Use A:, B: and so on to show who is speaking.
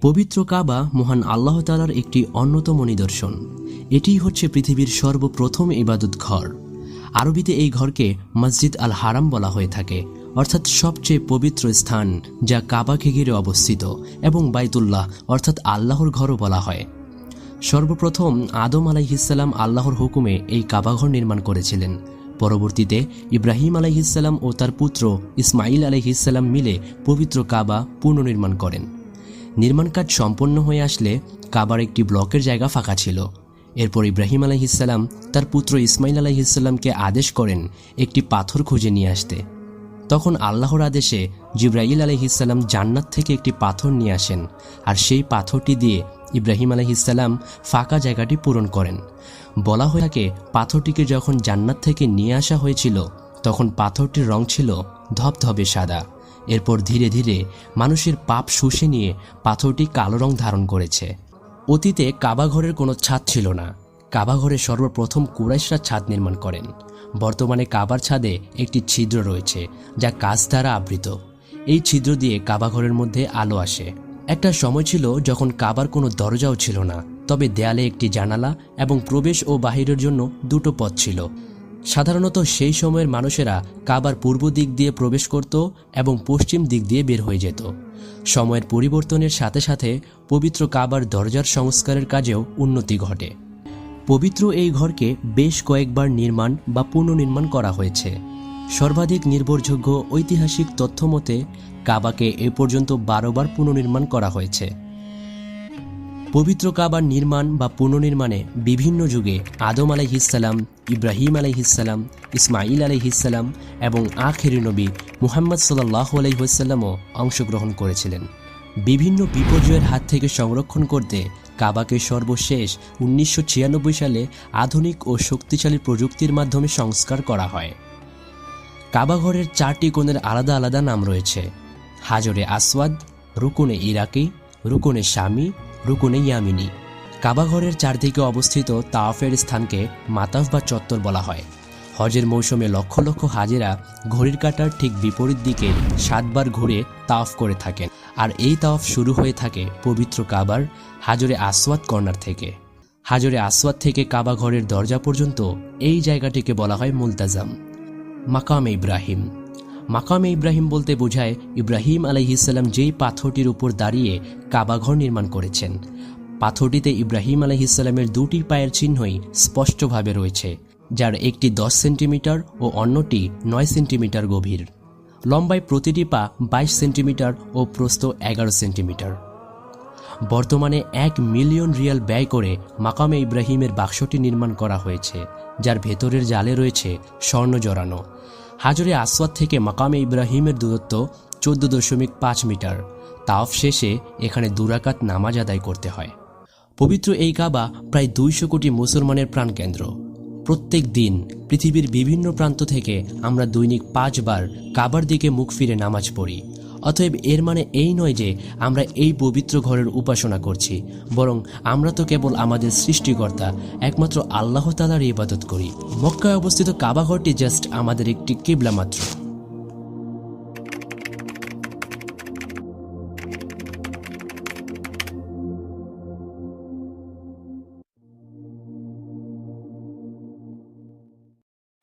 A: পবিত্র কাবা মহান আল্লাহ তালার একটি অন্যতম নিদর্শন। এটিই হচ্ছে পৃথিবীর সর্বপ্রথম ইবাদত ঘর। আরবিতে এই ঘরকে মসজিদ আল হারাম বলা হয়ে থাকে, অর্থাৎ সবচেয়ে পবিত্র স্থান যা কাবাকে ঘিরে অবস্থিত এবং বাইতুল্লাহ, অর্থাৎ আল্লাহর ঘরও বলা হয়। সর্বপ্রথম আদম আলাইহিসাল্লাম আল্লাহর হুকুমে এই কাবাঘর নির্মাণ করেছিলেন। পরবর্তীতে ইব্রাহিম আলাইহিসাল্লাম ও তার পুত্র ইসমাইল আলাইহিসাল্লাম মিলে পবিত্র কাবা পুনর্নির্মাণ করেন। নির্মাণ কাজ সম্পন্ন হয়ে আসলে কাবার একটি ব্লকের জায়গা ফাঁকা ছিল। এরপর ইব্রাহিম আলাইহিসাল্লাম তার পুত্র ইসমাইল আলাইহিসাল্লামকে আদেশ করেন একটি পাথর খুঁজে নিয়ে আসতে। তখন আল্লাহর আদেশে জিব্রাইল আলহিসাল্লাম জান্নাত থেকে একটি পাথর নিয়ে আসেন আর সেই পাথরটি দিয়ে ইব্রাহিম আলহিসাল্লাম ফাঁকা জায়গাটি পূরণ করেন। বলা হয়ে থাকে, পাথরটিকে যখন জান্নাত থেকে নিয়ে আসা হয়েছিল, তখন পাথরটির রং ছিল ধবধবে সাদা। এরপর ধীরে ধীরে মানুষের পাপ শুষে নিয়ে পাথরটি কালো রং ধারণ করেছে। অতীতে কাবাঘরের কোনো ছাদ ছিল না। কাবাঘরে সর্বপ্রথম কুরাইশরা ছাদ নির্মাণ করেন। বর্তমানে কাবার ছাদে একটি ছিদ্র রয়েছে, যা কাঁচ দ্বারা আবৃত। এই ছিদ্র দিয়ে কাবাঘরের মধ্যে আলো আসে। একটা সময় ছিল যখন কাবার কোনো দরজাও ছিল না, তবে দেয়ালে একটি জানালা এবং প্রবেশ ও বাহিরের জন্য দুটো পথ ছিল। সাধারণত সেই সময়ের মানুষেরা কাবার পূর্ব দিক দিয়ে প্রবেশ করত এবং পশ্চিম দিক দিয়ে বের হয়ে যেত। সময়ের পরিবর্তনের সাথে সাথে পবিত্র কাবার দরজার সংস্কারের কাজেও উন্নতি ঘটে। পবিত্র এই ঘরকে বেশ কয়েকবার নির্মাণ বা পুনর্নির্মাণ করা হয়েছে। সর্বাধিক নির্ভরযোগ্য ঐতিহাসিক তথ্য মতে, কাবাকে এ পর্যন্ত বারোবার পুনর্নির্মাণ করা হয়েছে। পবিত্র কাবার নির্মাণ বা পুনর্নির্মাণে বিভিন্ন যুগে আদম আলাইহিসাল্লাম ইব্রাহিম আলাইহিসাল্লাম ইসমাইল আলাইহিসাল্লাম এবং আখেরি নবী মুহাম্মদ সাল্লাহ আলাইসাল্লামও অংশগ্রহণ করেছিলেন। বিভিন্ন বিপর্যয়ের হাত থেকে সংরক্ষণ করতে কাবাকে সর্বশেষ উনিশশো ছিয়ানব্বই সালে আধুনিক ও শক্তিশালী প্রযুক্তির মাধ্যমে সংস্কার করা হয়। কাবাঘরের চারটি কোণের আলাদা আলাদা নাম রয়েছে। হাজরে আসওয়াদ, রুকুনে ইরাকি, রুকুনে শামি রুকুনে ইয়ামিনী। কাবাঘরের চারদিকে অবস্থিত তাওয়াফের স্থানকে মাতাফ বা চত্বর বলা হয়। হজের মৌসুমে লক্ষ লক্ষ হাজেরা ঘড়ির কাটার ঠিক বিপরীত দিকে সাতবার ঘুরে তাওয়াফ করে থাকেন। আর এই তাওয়াফ শুরু হয়ে থাকে পবিত্র কাবার হাজরে আসওয়াদ কর্নার থেকে। হাজরে আসওয়াদ থেকে কাবা ঘরের দরজা পর্যন্ত এই জায়গাটিকে বলা হয় মুলতাজাম। মাকাম ইব্রাহিম। মাকামে ইব্রাহিম বলতে বোঝায়, ইব্রাহিম আলহিসাল্লাম যেই পাথরটির উপর দাঁড়িয়ে কাবাঘর নির্মাণ করেছেন। পাথরটিতে ইব্রাহিম আলহিসাল্লামের দুটি পায়ের চিহ্নই স্পষ্টভাবে রয়েছে, যার একটি দশ সেন্টিমিটার ও অন্যটি নয় সেন্টিমিটার গভীর। লম্বায় প্রতিটি পা বাইশ সেন্টিমিটার ও প্রস্থ এগারো সেন্টিমিটার। বর্তমানে এক মিলিয়ন রিয়াল ব্যয় করে মাকামে ইব্রাহিমের বাক্সটি নির্মাণ করা হয়েছে, যার ভেতরের জালে রয়েছে স্বর্ণ জড়ানো। হাজরে আসওয়াদ থেকে মাকামে ইব্রাহিমের দূরত্ব চোদ্দ দশমিক পাঁচ মিটার। তাফ শেষে এখানে দুরাকাত নামাজ আদায় করতে হয়। পবিত্র এই কাবা প্রায় দুইশো কোটি মুসলমানের প্রাণকেন্দ্র। প্রত্যেক দিন পৃথিবীর বিভিন্ন প্রান্ত থেকে আমরা দৈনিক পাঁচবার কাবার দিকে মুখ ফিরে নামাজ পড়ি। অতএব এর মানে এই নয় যে আমরা এই পবিত্র ঘরের উপাসনা করছি, বরং আমরা তো কেবল আমাদের সৃষ্টিকর্তা, একমাত্র আল্লাহ তালার ইবাদত করি। মক্কায় অবস্থিত কাবাঘরটি জাস্ট আমাদের একটি কিবলা মাত্র।